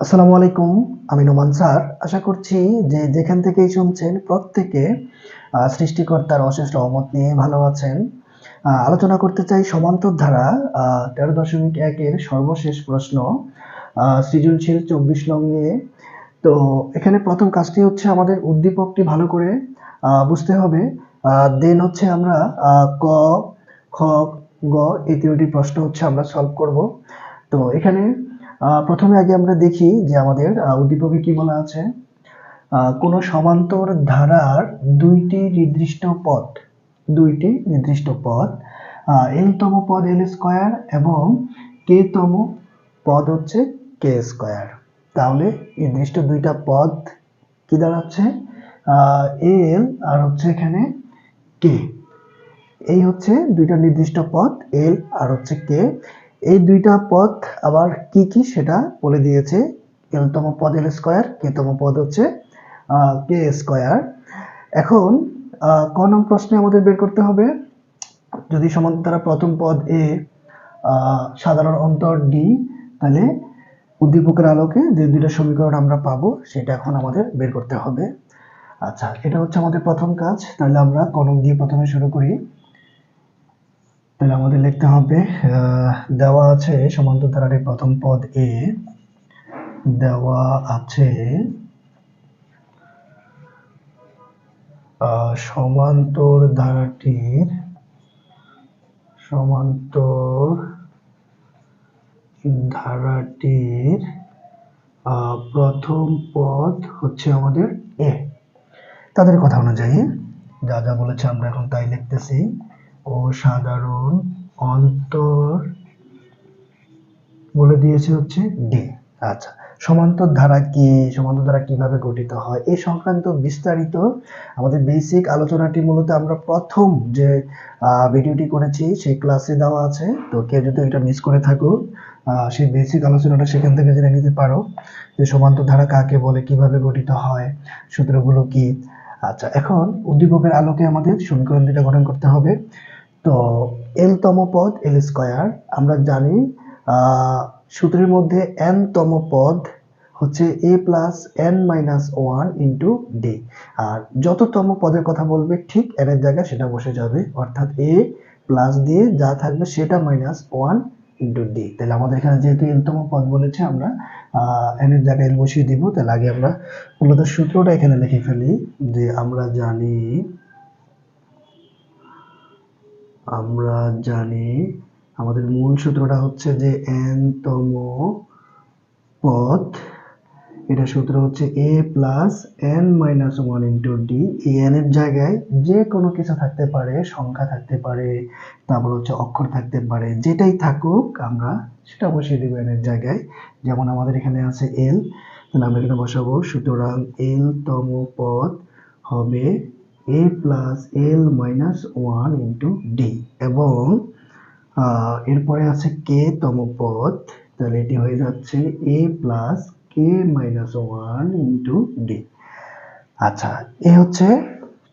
আসসালামু আলাইকুম, আমি নোমান স্যার। আশা করছি যে যেখান থেকেই শুনছেন, প্রত্যেকে সৃষ্টিকর্তার অশেষ রহমত নিয়ে ভালো আছেন। আলোচনা করতে চাই সমান্তর ধারা তেরো দশমিক একের সর্বশেষ প্রশ্ন সৃজনশীল চব্বিশ নং নিয়ে। তো এখানে প্রথম কাজটি হচ্ছে আমাদের উদ্দীপকটি ভালো করে বুঝতে হবে। দেন হচ্ছে আমরা ক, খ, গ, এই তিনটি প্রশ্ন হচ্ছে আমরা সলভ করব। তো এখানে প্রথমে আগে আমরা দেখি যে আমাদের উদ্দীপকে কি বলা আছে? কোনো সমান্তর ধারার দুইটি নির্দিষ্ট পথ, দুইটি নির্দিষ্ট পথ এল তম পদ এল স্কোয়ার এবং কে তম পদ হচ্ছে কে স্কোয়ার তাহলে নির্দিষ্ট দুইটা পদ কি দাঁড়াচ্ছে? এল আর হচ্ছে এখানে কে এই হচ্ছে দুইটা নির্দিষ্ট পথ এল আর হচ্ছে কে এই দুইটা পথ আবার কি কি সেটা বলে দিয়েছে? এলতম পদ এল স্কোয়ার কেতম পদ হচ্ছে কে স্কোয়ার। এখন ক নং প্রশ্নে আমাদের বের করতে হবে। যদি সমান্তরাল প্রথম পদ এ সাধারণ অন্তর ডি তাহলে উদ্দীপকের আলোকে যে দুইটা সমীকরণ আমরা পাবো, সেটা এখন আমাদের বের করতে হবে। আচ্ছা এটা হচ্ছে আমাদের প্রথম কাজ। তাহলে আমরা কলম দিয়ে প্রথমে শুরু করি। তাহলে আমাদের লিখতে হবে দেওয়া আছে সমান্তর ধারাটির প্রথম পদ এ দেওয়া আছে সমান্তর ধারাটির সমান্তর ধারাটির প্রথম পদ হচ্ছে আমাদের এ তাদের কথা অনুযায়ী যা যা বলেছে আমরা এখন তাই লিখতেছি। ও সাধারণ অন্তর বলে দিয়েছে হচ্ছে ডি আচ্ছা সমান্তর ধারা কি? সমান্তর ধারা কীভাবে গঠিত হয়? এই সংক্রান্ত বিস্তারিত আমাদের বেসিক আলোচনাটি মূলত আমরা প্রথম যে ভিডিওটি করেছি, সেই ক্লাসে দেওয়া আছে। তো কেউ যদি এটা মিস করে থাকো সেই বেসিক আলোচনাটা সেখান থেকে জেনে নিতে পারো যে সমান্তর ধারা কাকে বলে, কীভাবে গঠিত হয়, সূত্রগুলো কি। আচ্ছা এখন উদ্দীপকের আলোকে আমাদের সমীকরণ দুটা গঠন করতে হবে। তো এল তম পদ এল স্কয়ার আমরা জানি সূত্রের মধ্যে এন তম পদ হচ্ছে A plus N minus one into D আর যততম পদের কথা বলবে, ঠিক এর জায়গায় সেটা বসে যাবে। অর্থাৎ এ প্লাস দিয়ে যা থাকবে সেটা মাইনাস ওয়ান ইন্টু ডি তাহলে আমাদের এখানে যেহেতু এলতম পদ বলেছে, আমরা এন এর জায়গায় এল বসিয়ে দিব। তাহলে আগে আমরা মূলত সূত্রটা এখানে লিখে ফেলি যে আমরা জানি আমরা জানি, আমাদের মূল সূত্রটা হচ্ছে যে এন তম পদ। এটা সূত্র হচ্ছে A plus N minus one into D এই এর জায়গায় যে কোনো কিছু থাকতে পারে, সংখ্যা থাকতে পারে, তারপর হচ্ছে অক্ষর থাকতে পারে, যেটাই থাকুক আমরা সেটা বসিয়ে দেবো এর জায়গায়। যেমন আমাদের এখানে আছে এল তাহলে আমরা এখানে বসাবো, সুতরাং এল তম পদ হবে A plus L minus one into D এবং এরপরে আছে কে তম পদ তাহলে এটি হয়ে যাচ্ছে A plus K minus one into D আচ্ছা এ হচ্ছে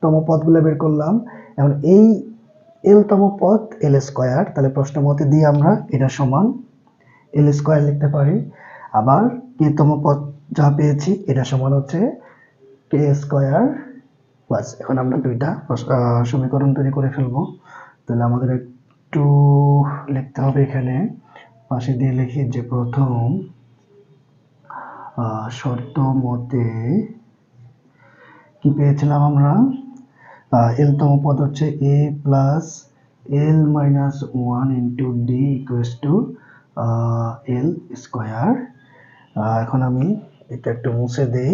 তম পদগুলো বের করলাম। এখন এই এল তম পদ এল স্কোয়ার তাহলে প্রশ্ন মতে দিয়ে আমরা, এটা সমান এল স্কোয়ার লিখতে পারি। আবার কে তম পদ যা পেয়েছি, এটা সমান হচ্ছে কে স্কোয়ার প্লাস এখন আমরা দুইটা সমীকরণ তৈরি করে ফেলব। তাহলে আমাদের একটু লিখতে হবে এখানে। পাশে দিয়ে লিখি যে প্রথম শর্ত মতে কি পেয়েছিলাম আমরা? এল তম পদ হচ্ছে A plus L minus one into D equals to L square এখন আমি এটা একটু মুছে দেই।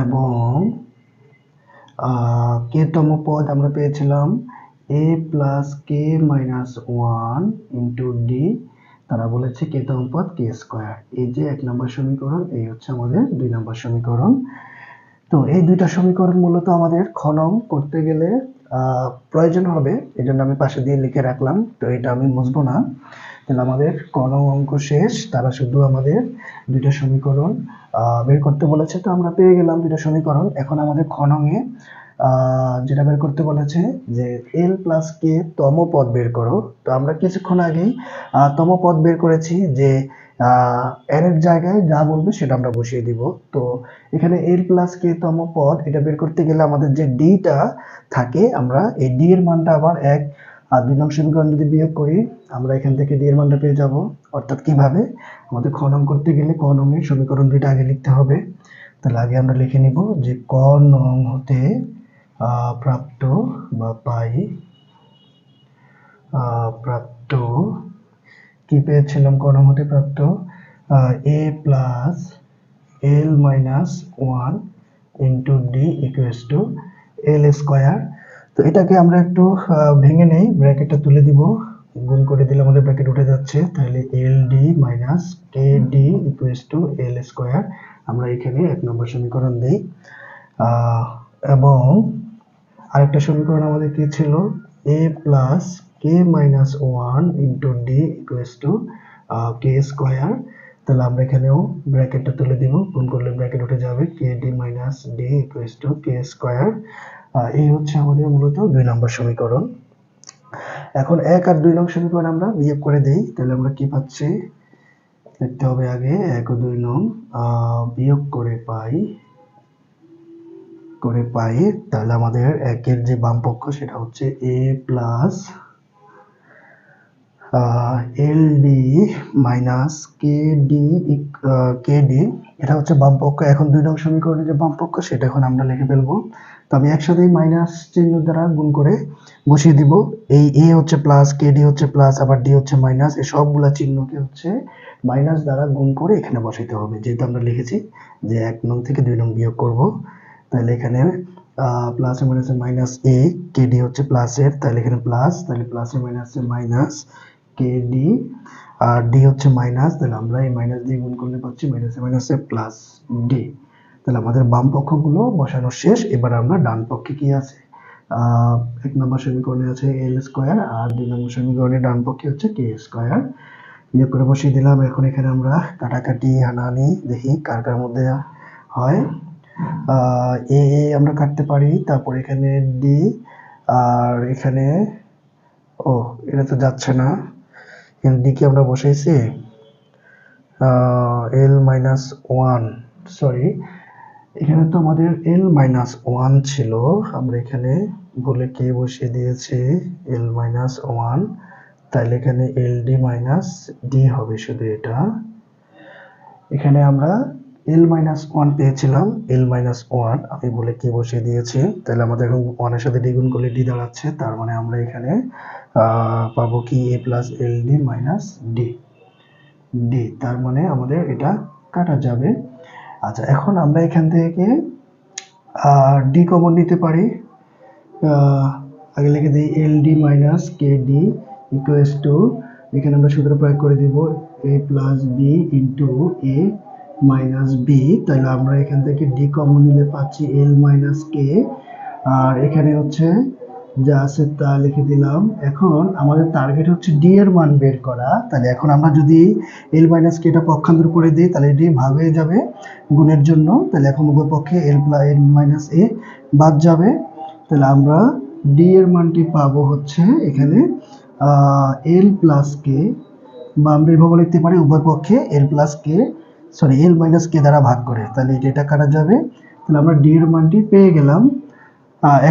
এবং কে তম পদ আমরা পেয়েছিলাম A plus K minus one into D তারা বলেছে কে তম পদ কে স্কোয়ার এই যে এক নম্বর সমীকরণ, এই হচ্ছে আমাদের দুই নম্বর সমীকরণ। তো এই দুইটা সমীকরণ মূলত আমাদের খনন করতে গেলে প্রয়োজন হবে। এই জন্য আমি পাশে দিয়ে লিখে রাখলাম। তো এটা আমি বুঝব না। তাহলে আমাদের কন অঙ্ক শেষ, তারা শুধু আমাদের দুইটা সমীকরণ বের করতে বলেছে, তো আমরা পেয়ে গেলাম দুইটা সমীকরণ। এখন আমাদের খনঙে যেটা বের করতে বলেছে যে এল প্লাস কে তম পদ বের করো। তো আমরা কিছুক্ষণ আগেই তম পদ বের করেছি যে এর জায়গায় যা বলবে সেটা আমরা বসিয়ে দিব। তো এখানে এল প্লাস কে তম পদ, এটা বের করতে গেলে আমাদের যে ডিটা থাকে, আমরা এই ডি এর মানটা আবার এক আর দুই নং সমীকরণ যদি বিয়োগ করি, আমরা এখান থেকে ডি মানটা পেয়ে যাব। অর্থাৎ কীভাবে? আমাদের খ নং করতে গেলে ক নং এর সমীকরণ দুইটা আগে লিখতে হবে। তাহলে আগে আমরা লিখে নিব যে ক নং হতে প্রাপ্ত বা পাই প্রাপ্ত, কি পেয়েছিলাম? ক নং হতে প্রাপ্ত A plus L minus one into D equals to L square তো এটাকে আমরা একটু ভেঙে নেই ব্র্যাকেটটা তুলে দিব। গুণ করে দিলে আমাদের ব্র্যাকেট উঠে যাচ্ছে। তাহলে L D minus K D equals to L square আমরা এখানে এক নম্বর সমীকরণ দিই। এবং আরেকটা সমীকরণ আমাদের কি ছিল? A plus K minus one into D equals to K square তাহলে আমরা এখানেও ব্র্যাকেটটা তুলে দিব। গুণ করলে ব্র্যাকেট উঠে যাবে K D minus D equals to K square এই হচ্ছে আমাদের মূলত দুই নম্বর সমীকরণ। এখন এক আর দুই নম্বর সমীকরণ আমরা বিয়োগ করে দেই, তাহলে আমরা কি পাচ্ছি? দেখতে হবে আগে এক ও দুই নং বিয়োগ করে পাই করে পাই, তাহলে আমাদের একের যে বাম পক্ষ সেটা হচ্ছে A plus L D minus K D K D এটা হচ্ছে বাম পক্ষ এখন দুই নং সমীকরণের যে বাম পক্ষ সেটা এখন আমরা লিখে ফেলব। তো আমি একসাথেই মাইনাস চিহ্ন দ্বারা গুণ করে বসিয়ে দিব। এই এ হচ্ছে প্লাস কে ডি হচ্ছে প্লাস আবার ডি হচ্ছে মাইনাস এই সবগুলা চিহ্নকে হচ্ছে মাইনাস দ্বারা গুণ করে এখানে বসাইতে হবে। যেহেতু আমরা লিখেছি যে এক নং থেকে দুই নং বিয়োগ করব, তাহলে এখানে প্লাস মাইনাসে মাইনাস এ কে ডি হচ্ছে প্লাসের তাহলে এখানে প্লাস তাহলে প্লাসে মাইনাসে মাইনাস কে ডি আর ডি হচ্ছে মাইনাস তাহলে আমরা এই মাইনাস দিয়ে গুণ করলে পাচ্ছি মাইনাসে মাইনাসে প্লাস ডি তাহলে আমাদের বাম পক্ষগুলো বসানো শেষ, এবার আমরা ডান পক্ষে কি আছে? এক নম্বর সমীকরণে আছে এল স্কোয়ার, আর দুই নম্বর সমীকরণে ডান পক্ষে হচ্ছে কে স্কোয়ার। বিয়োগ করে বসিয়ে দিলাম, এখন এখানে আমরা কাটাকাটি, হানাহানি দেখি কার কার মধ্যে হয়। এ এ আমরা কাটতে পারি, তারপর এখানে ডি, আর এখানে, ও, এটা তো যাচ্ছে না। এখানে ডি কি আমরা বসাইছি এল মাইনাস ওয়ান, সরি। এখানে তো আমাদের এল মাইনাস ওয়ান ছিল। আমরা এখানে ভুলে কে বসিয়ে দিয়েছি এল মাইনাস ওয়ান তাহলে এখানে এল ডি মাইনাস ডি হবে শুধু এটা। এখানে আমরা এল মাইনাস ওয়ান পেয়েছিলাম। এল মাইনাস ওয়ান আমি বলে কে বসিয়ে দিয়েছি। তাহলে আমাদের এখন ওয়ানের সাথে দ্বিগুণ করলে ডি দাঁড়াচ্ছে। তার মানে আমরা এখানে পাবো কি A plus L D minus D D তার মানে আমাদের এটা কাটা যাবে। আচ্ছা এখন আমরা এখান থেকে ডি কমন নিতে পারি। আগে লিখে দিই L D minus K D equals to এখানে আমরা সূত্র প্রয়োগ করে দিব A plus B into A minus B তাহলে আমরা এখান থেকে ডি কমন নিলে পাচ্ছি এল মাইনাস কে আর এখানে হচ্ছে যা আছে তা লিখে দিলাম। এখন আমাদের টার্গেট হচ্ছে ডি এর মান বের করা। তাহলে এখন আমরা যদি এল মাইনাস কে টা পক্ষান্তর করে দিই, তাহলে ডি ভাগ হয়ে যাবে গুণের জন্য। তাহলে এখন উভয় পক্ষে এল প্লাস এল মাইনাস এ বাদ যাবে। তাহলে আমরা ডি এর মানটি পাবো হচ্ছে এখানে এল প্লাস কে বা আমরা এভাবে লিখতে পারি, উভয় পক্ষে L plus K sorry L minus K দ্বারা ভাগ করে। তাহলে এটা এটা কাটা যাবে। তাহলে আমরা ডি এর মানটি পেয়ে গেলাম।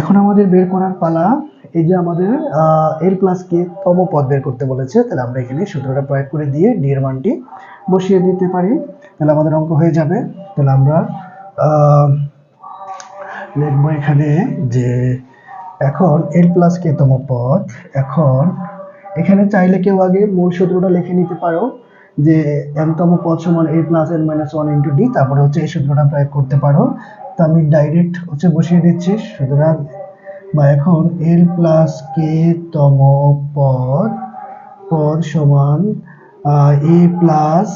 এখন আমাদের বের করার পালা, এই যে আমাদের এল প্লাস কে তম পদ বের করতে বলেছে, তাহলে আমরা এখানে সূত্রটা প্রয়োগ করে দিয়ে ডি এর মানটি বসিয়ে দিতে পারি। তাহলে আমাদের অঙ্ক হয়ে যাবে। তাহলে আমরা লিখব এখানে যে এখন এল প্লাস কে তম পদ, এখন এখানে চাইলে কেউ আগে মূল সূত্রটা লিখে নিতে পারো, যে এন তম পদ সমান A plus N minus one into D তারপরে হচ্ছে এই সূত্রটা প্রয়োগ করতে পারো। তো আমি ডাইরেক্ট হচ্ছে বসিয়ে দিচ্ছি। সুতরাং, বা এখন এল প্লাস কে তম পদ পদ সমান এ প্লাস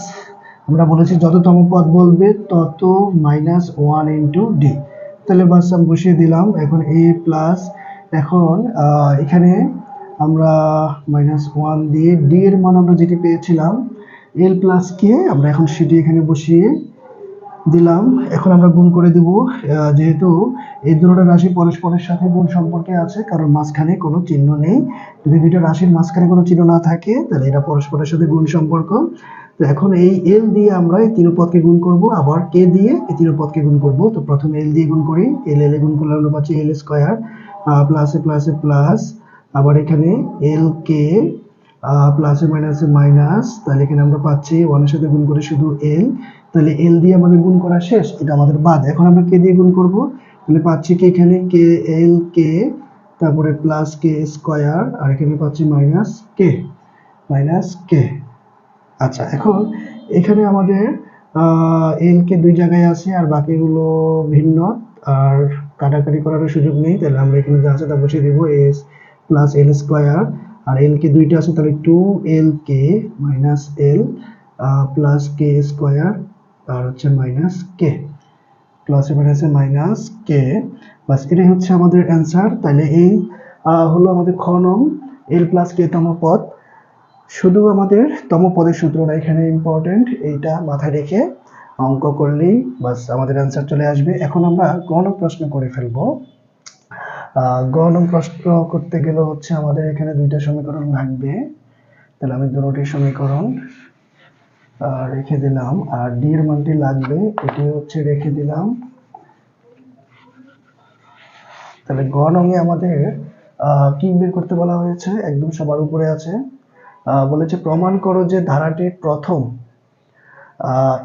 আমরা বলেছি যততম পদ বলবে তত মাইনাস ওয়ান ইন্টু ডি তাহলে বাস আমি বসিয়ে দিলাম, এখন এ প্লাস এখন এখানে আমরা মাইনাস ওয়ান দিয়ে ডি এর মান আমরা যেটি পেয়েছিলাম এল প্লাস কে আমরা এখন সেটি এখানে বসিয়ে দিলাম। এখন আমরা গুণ করে দিব যেহেতু এই দুটো রাশি পরস্পরের সাথে গুণ সম্পর্কে আছে, কারণ মাঝখানে কোনো চিহ্ন নেই। যদি দুইটা রাশির মাঝখানে কোনো চিহ্ন না থাকে, তাহলে এটা পরস্পরের সাথে গুণ সম্পর্ক। তো এখন এই এল দিয়ে আমরা এই তিন পদকে গুণ করব, আবার কে দিয়ে এই তিন পদকে গুণ করব। তো প্রথমে এল দিয়ে গুণ করি এল এল এ গুণ করলে আমরা পাচ্ছি এল স্কোয়ার প্লাসে প্লাসে প্লাস আবার এখানে এল কে প্লাসে মাইনাসে মাইনাস তাহলে এখানে আমরা পাচ্ছি ওয়ানের সাথে গুণ করে শুধু এল তাহলে এল দিয়ে আমাদের গুণ করা শেষ, এটা আমাদের বাদ। এখন আমরা কে দিয়ে গুণ করব। তাহলে পাচ্ছি কি এখানে? কে এল কে তারপরে প্লাস কে স্কোয়ার আর এখানে পাচ্ছি মাইনাস কে মাইনাস কে আচ্ছা এখন এখানে আমাদের এল কে দুই জায়গায় আছে, আর বাকিগুলো ভিন্ন, আর কাটাকাটি করার সুযোগ নেই। তাহলে আমরা এখানে যা আছে তা বসিয়ে দিব এস প্লাস এল স্কোয়ার আর এল কে দুইটা আছে, তাহলে two L K minus L plus K square আর হচ্ছে মাইনাস কে প্লাসে মাইনাসে মাইনাস কে বাস এটাই হচ্ছে আমাদের অ্যান্সার তাহলে এই হলো আমাদের খ নং এল প্লাস কে তম পদ, শুধু আমাদের তম পদের সূত্রটা এখানে ইম্পর্টেন্ট এইটা মাথায় রেখে অঙ্ক করলেই বাস আমাদের অ্যান্সার চলে আসবে। এখন আমরা গণ প্রশ্ন করে ফেলব। গণ প্রশ্ন করতে গেলে হচ্ছে আমাদের এখানে দুইটা সমীকরণ লাগবে তাহলে আমি দুটি সমীকরণ রেখে দিলাম। আর ডি এর মানটি লাগবে, এটি হচ্ছে রেখে দিলাম। তাহলে গ নঙে আমাদের কি বের করতে বলা হয়েছে? একদম সবার উপরে আছে। বলেছে, প্রমাণ করো যে ধারাটির প্রথম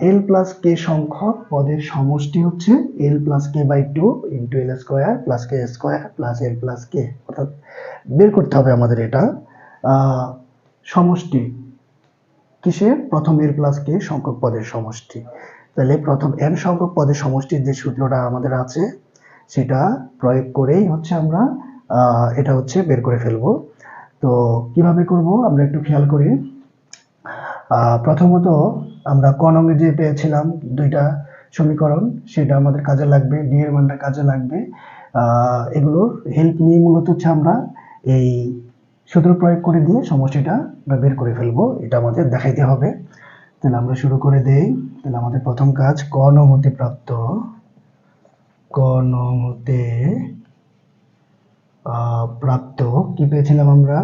এল প্লাস কে সংখ্যক পদের সমষ্টি হচ্ছে L plus K by two into L square plus K square plus L plus K অর্থাৎ বের করতে হবে আমাদের এটা সমষ্টি। কিসের প্রথম এল প্লাস কে? সংখ্যক পদের সমষ্টি। তাহলে প্রথম এন সংখ্যক পদের সমষ্টির যে সূত্রটা আমাদের আছে, সেটা প্রয়োগ করেই হচ্ছে আমরা এটা হচ্ছে বের করে ফেলব। তো কীভাবে করব? আমরা একটু খেয়াল করি। প্রথমত আমরা ক নঙ্গে যে পেয়েছিলাম দুইটা সমীকরণ, সেটা আমাদের কাজে লাগবে ডি এর মানটা কাজে লাগবে। এগুলোর হেল্প নিয়ে মূলত হচ্ছে আমরা এই সূত্র প্রয়োগ করে দিয়ে সমষ্টিটা আমরা বের করে ফেলব, এটা আমাদের দেখাইতে হবে। তাহলে আমরা শুরু করে দেই। তাহলে আমাদের প্রথম কাজ, ক নং হতে প্রাপ্ত, ক নং হতে প্রাপ্ত, কি পেয়েছিলাম আমরা?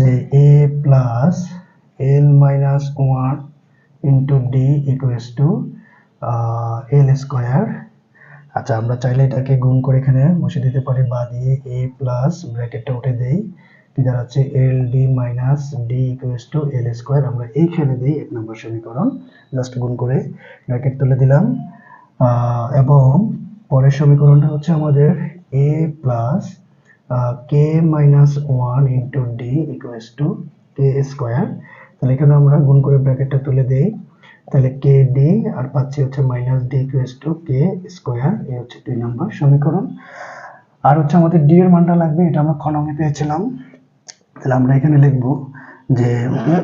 যে A plus L minus one into D equals to L square আচ্ছা আমরা চাইলে এটাকে গুণ করে এখানে বসে দিতে পারি, বা দিয়ে এ প্লাস ব্র্যাকেটটা উঠে দেই। দাঁড়াচ্ছে L D minus D equals to L square আমরা এইখানে দিই এক নম্বর সমীকরণ জাস্ট গুণ করে ব্র্যাকেট তুলে দিলাম। এবং পরের সমীকরণটা হচ্ছে আমাদের A plus K minus one into D equals to K square তাহলে এখানে আমরা গুণ করে ব্র্যাকেটটা তুলে দিই। তাহলে কে ডি আর পাচ্ছি হচ্ছে minus D equals to K square A হচ্ছে দুই নম্বর সমীকরণ। আর হচ্ছে আমাদের ডি এর মানটা লাগবে, এটা আমরা খ নঙে পেয়েছিলাম। তাহলে আমরা এখানে লিখব যে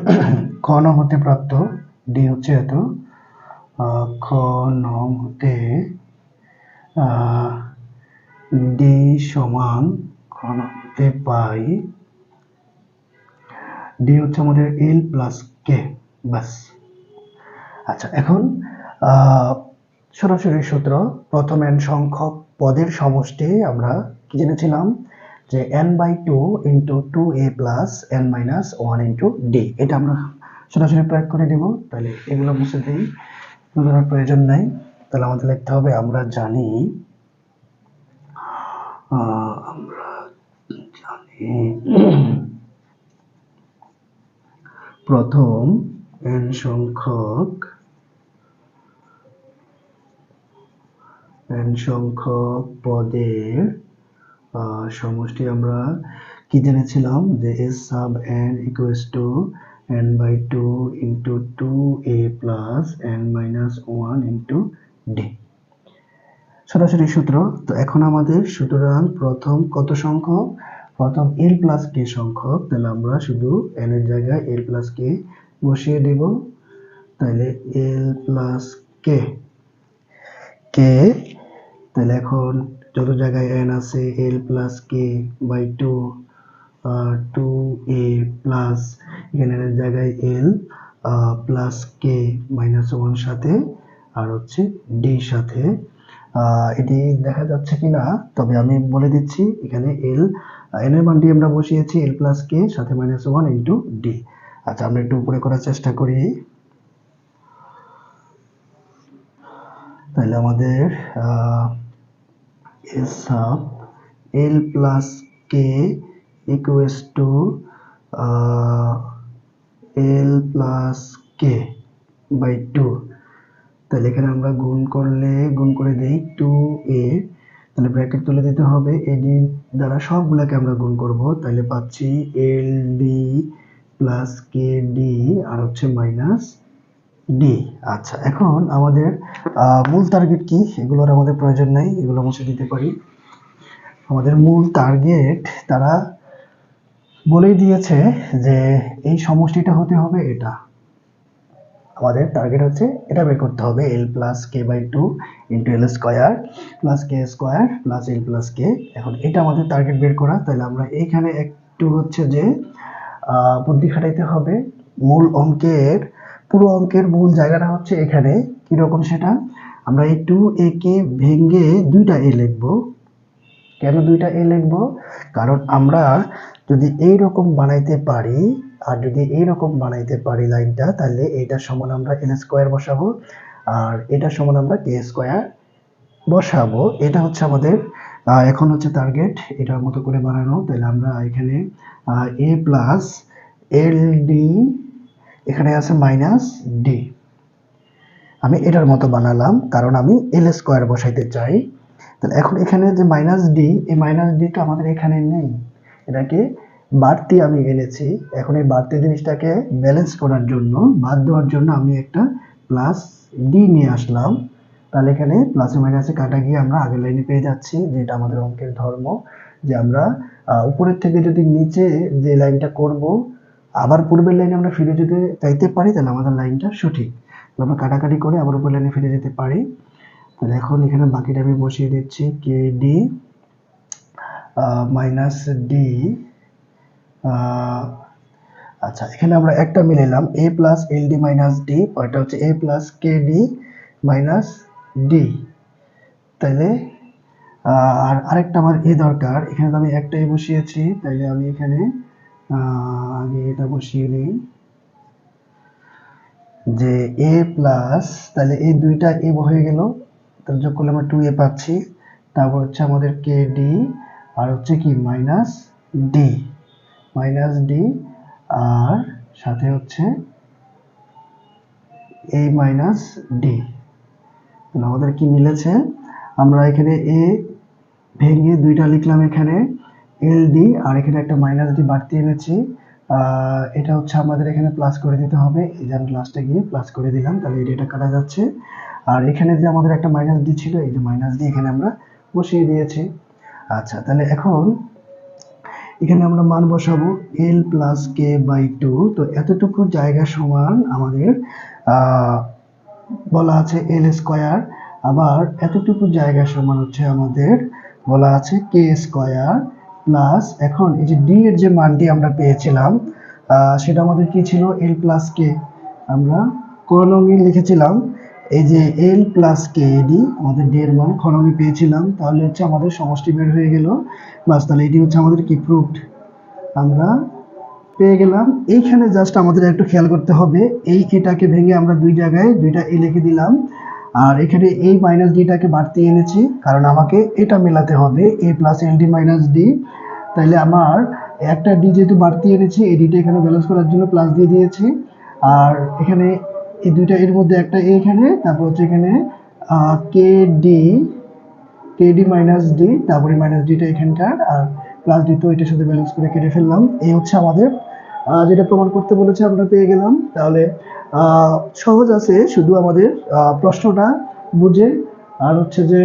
খ নং হতে প্রাপ্ত ডি হচ্ছে এত খ নং হতে ডি সমান খ নং হতে পাই ডি হচ্ছে আমাদের এল প্লাস কে বাস আচ্ছা এখন সরাসরি সূত্র প্রথম এন সংখ্যক পদের সমষ্টি আমরা কি জেনেছিলাম? যে N by two into two A plus N minus one into D এটা আমরা সরাসরি প্রয়োগ করে দেব। তাহলে এগুলো মুছে দিই। বোঝানোর প্রয়োজন নাই। তাহলে আমাদের লিখতে হবে, আমরা জানি আমরা জানি প্রথম এন সংখ্যক এন সংখ্যক পদের সমষ্টি আমরা কি জেনেছিলাম? যে S sub N equals to N by two into two A plus N minus one into D সরাসরি সূত্র। তো এখন আমাদের সুতরাং প্রথম কত সংখ্যক? প্রথম এল প্লাস কে সংখ্যক। তাহলে আমরা শুধু এন এর জায়গায় এল প্লাস কে বসিয়ে দেব। তাহলে এল প্লাস কে কে তাহলে এখন যত জায়গায় এন আছে L plus K by two two A plus এখানে জায়গায় L plus K minus one সাথে, আর হচ্ছে ডি সাথে। এটি দেখা যাচ্ছে কি না তবে আমি বলে দিচ্ছি, এখানে এল এন এর মান ডি আমরা বসিয়েছি এল প্লাস কে সাথে মাইনাস ওয়ান ইন্টু ডি আচ্ছা আমরা একটু উপরে করার চেষ্টা করি। তাহলে আমাদের S sub L plus K equals to L plus K by two তাহলে এখানে আমরা গুণ করলে, গুণ করে দিই টু এ তাহলে ব্র্যাকেট তুলে দিতে হবে এডি দ্বারা সবগুলোকে আমরা গুণ করব। তাহলে পাচ্ছি L D plus K D আর হচ্ছে মাইনাস ডি আচ্ছা। এখন আমাদের মূল টার্গেট কি? এগুলোর আমাদের প্রয়োজন নেই, এগুলো মুছে দিতে পারি। আমাদের মূল টার্গেট তারা বলেই দিয়েছে যে এই সমষ্টিটা হতে হবে এটা। আমাদের টার্গেট হচ্ছে এটা বের করতে হবে L plus K by two into L square plus K square plus L plus K এখন এটা আমাদের টার্গেট বের করা, তাহলে আমরা এইখানে একটু হচ্ছে যে বুদ্ধি খাটাইতে হবে। মূল অঙ্কের পুরো অঙ্কের মূল জায়গাটা হচ্ছে এখানে। কীরকম সেটা? আমরা এই টু এ কে ভেঙে দুইটা এ লিখব। কেন দুইটা এ লিখব? কারণ আমরা যদি এই রকম বানাইতে পারি, আর যদি এই রকম বানাইতে পারি লাইনটা, তাহলে এইটার সমান আমরা এন স্কোয়ার বসাবো, আর এটার সমান আমরা কে স্কোয়ার বসাবো। এটা হচ্ছে আমাদের এখন হচ্ছে টার্গেট এটার মতো করে বানানো। তাহলে আমরা এখানে এ প্লাস এল ডি এখানে আছে মাইনাস ডি আমি এটার মতো বানালাম, কারণ আমি এল স্কোয়ার বসাইতে চাই। তাহলে এখন এখানে যে মাইনাস ডি এই মাইনাস ডিটা আমাদের এখানে নেই। এটাকে বাড়তি আমি এনেছি। এখন এই বাড়তি জিনিসটাকে ব্যালেন্স করার জন্য, বাদ দেওয়ার জন্য আমি একটা প্লাস ডি নিয়ে আসলাম। তাহলে এখানে প্লাসে মাইনাসে কাটা গিয়ে আমরা আগের লাইনে পেয়ে যাচ্ছি, যেটা আমাদের অঙ্কের ধর্ম। যে আমরা উপরের থেকে যদি নিচে যে লাইনটা করব আবার পূর্বের লাইনে আমরা ফিরে যেতে চাইতে পারি তাহলে আমাদের লাইনটা সঠিক। আমরা কাটাকাটি করে আবার উপর লাইনে ফিরে যেতে পারি। তাহলে এখন এখানে বাকিটা আমি বসিয়ে দিচ্ছি কে ডি মাইনাস ডি আচ্ছা এখানে আমরা একটা মিলালাম A plus L D minus D ওইটা হচ্ছে A plus K D minus D আহ, আর আরেকটা আমার এ দরকার এখানে তো আমি একটা এ বসিয়েছি তাইলে আমি এখানে আগে এটা বসিয়ে নিই যে এ প্লাস তাহলে এই দুইটা এ হয়ে গেল। তাহলে যোগ করলে আমরা টু এ পাচ্ছি। তারপর হচ্ছে আমাদের কে ডি আর হচ্ছে কি? মাইনাস ডি মাইনাস ডি আর সাথে হচ্ছে এ মাইনাস ডি তাহলে আমাদের কি মিলেছে? আমরা এখানে এ ভেঙে দুইটা লিখলাম এখানে। এল ডি আর এখানে একটা মাইনাস ডি বাড়তি এনেছি। এটা হচ্ছে আমাদের এখানে প্লাস করে দিতে হবে। এই যে আমি লাস্টে গিয়ে প্লাস করে দিলাম, তাহলে এই ডেটা কাটা যাচ্ছে। আর এখানে যে আমাদের একটা মাইনাস ডি ছিল, এই যে মাইনাস ডি এখানে আমরা বসিয়ে দিয়েছি। আচ্ছা তাহলে এখন এখানে আমরা মান বসাবো L plus K by two তো এতটুকু জায়গা সমান আমাদের বলা আছে এল স্কোয়ার আবার এতটুকু জায়গা সমান হচ্ছে আমাদের, বলা আছে কে স্কোয়ার প্লাস এখন এই যে ডি এর যে মানটি আমরা পেয়েছিলাম সেটা আমাদের কি ছিল? এল প্লাস কে আমরা কোনঙ্গে লিখেছিলাম। এই যে এল প্লাস কে ডি আমাদের ডি এর মান খনঙ্গে পেয়েছিলাম। তাহলে হচ্ছে আমাদের সমষ্টি বের হয়ে গেল। বাস, তাহলে এটি হচ্ছে আমাদের কি প্রুফড আমরা পেয়ে গেলাম। এইখানে জাস্ট আমাদের একটু খেয়াল করতে হবে। এই এটাকে ভেঙে আমরা দুই জায়গায় দুইটা এ লিখে দিলাম। আর এখানে এই মাইনাস ডিটাকে বাড়তি এনেছি, কারণ আমাকে এটা মেলাতে হবে A plus L D minus D তাইলে আমার একটা ডি যেহেতু বাড়তি এনেছি, এই ডিটা এখানে ব্যালেন্স করার জন্য প্লাস দিয়ে দিয়েছি। আর এখানে এই দুইটা এর মধ্যে একটা এ এখানে, তারপর হচ্ছে এখানে K D K D minus D তারপরে মাইনাস ডিটা এখানকার, আর প্লাস ডি তো এটার সাথে ব্যালেন্স করে কেটে ফেললাম। এই হচ্ছে আমাদের যেটা প্রমাণ করতে বলেছে আমরা পেয়ে গেলাম। তাহলে সহজ আছে শুধু আমাদের প্রশ্নটা বুঝে। আর হচ্ছে যে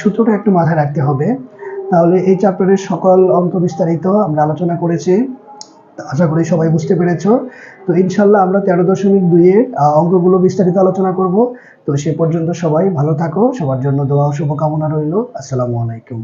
সূত্রটা একটু মাথায় রাখতে হবে। তাহলে এই চ্যাপ্টারের সকল অঙ্ক বিস্তারিত আমরা আলোচনা করেছি। আশা করি সবাই বুঝতে পেরেছ। তো ইনশাল্লাহ আমরা তেরো দশমিক দুইয়ের অঙ্কগুলো বিস্তারিত আলোচনা করব। তো সে পর্যন্ত সবাই ভালো থাকো। সবার জন্য দোয়া শুভকামনা রইল। আসসালামু আলাইকুম।